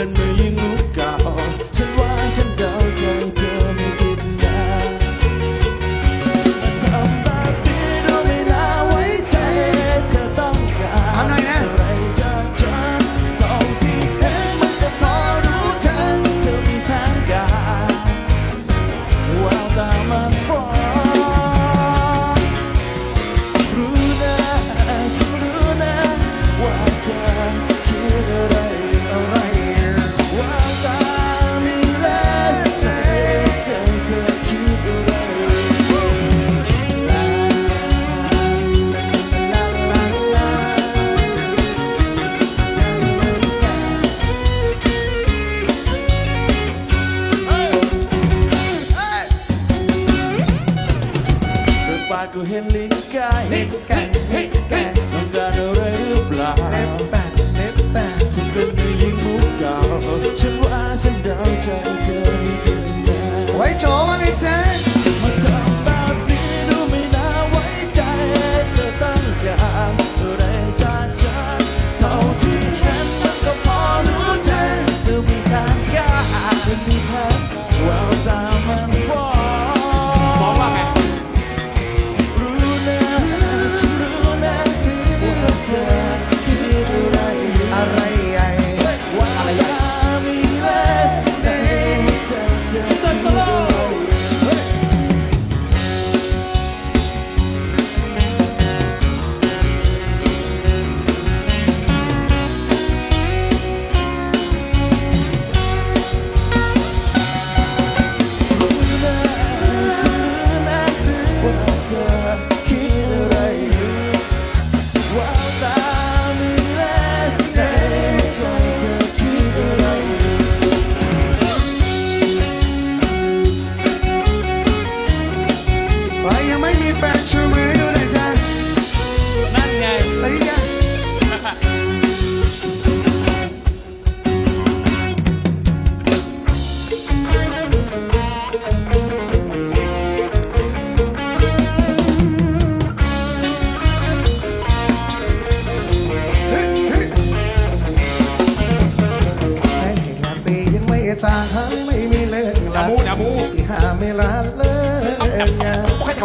เป็นไม่ยิง กก็เห็นลิ้นไก่ลิ้นไก่ลิ้นไก่ต้องการอะไรหรือเปล่าเล็บแปดเล็บแปดจะเป็นผู้หญิงมุกเก่าฉันว่าฉันเดาใจเธอไม่เป็นแน่ไว้โจว่าไงเจ๊มา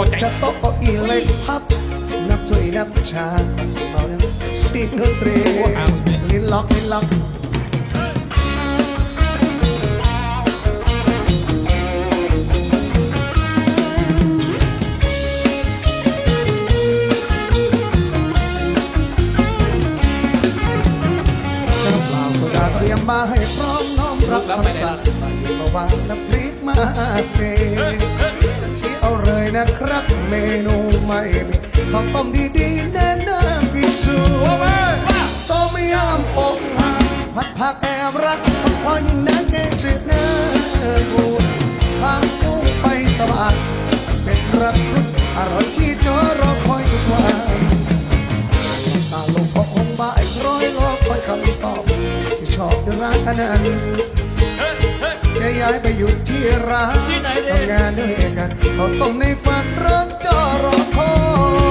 ให้เข้าใจ จะโต๊ะเก้าอี้เล็กพับ นับถ้วยนับชาเมาแล้วเสียงดนตรีลิ้นล็อกลิ้นล็อก น้ำเปล่าโซดาเตรียมมาให้พร้อมน้อมรับคำสั่งมาวางน้ำพริกมาเซ ชี้เอาเลยนะครับ เมนูไม่มีข้าวต้มดีๆแน่น้ำพิสูต้มยำอกหักผัดผักแอบรักพอยิ่งนั้นแกงจืดเนื้อบูดพากุ้งไปสบายเป็นรักรุดอร่อยที่จอรอคอยทุกวันตาลงพอคงบ่ายร้อยรอคอยคำตอบที่ชอบเรื่องร้านอันนั้ นจะย้ายไปอยู่ที่ร้านที่ไหนดิทำงานด้วยกันเขาต้องในฝันรักจอรอคอย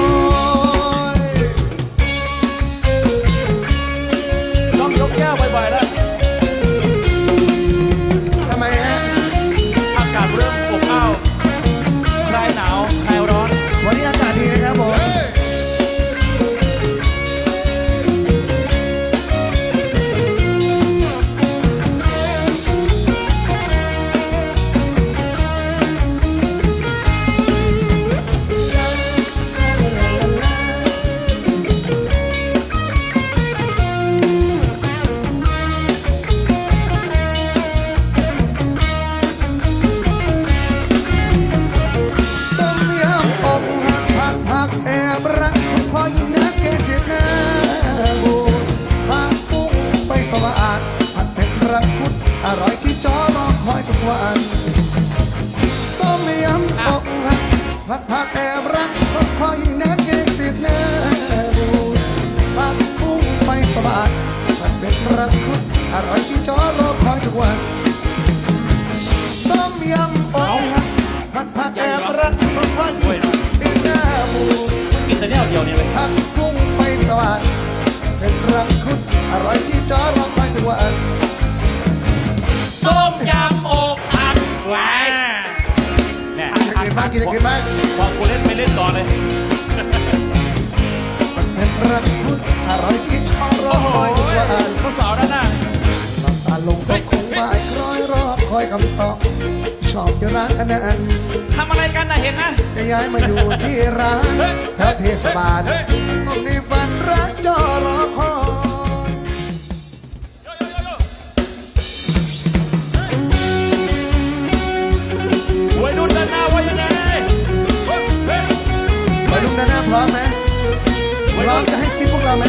ดผักแอบรักคนคอยนักสิบแน่บูกินแต่เนี่ยดียวนี่เลยผักบุ้งไปสวัสดเป็นรักคุณอร่อยที่จอรอคอยทุกวันต้มยำอกหักแหวเนี่ยกินกินมากกินกินมากพอกูเล่นไปเล่นต่อเลยมันเป็นรักคุณอร่อยที่จอรอโอ้โหคอยทุกวันสาวๆด้านหน้าน้ำตาลงก็คงบ่ายคล้ อยรอคอยคำตอบชอบอยู่ร้านอันนั้นทำอะไรกันนะเห็นนะ จะย้ายมาอยู่ที่ร้านแถวเทศบาลต้องมีฝันรักจอรอคอยวัยรุ่นด้านหน้าว่ายังไงเฮ้ยเฮ้ยมาลุงด้านหน้าพร้อมไหมพร้อมจะให้กินพวกเราไหม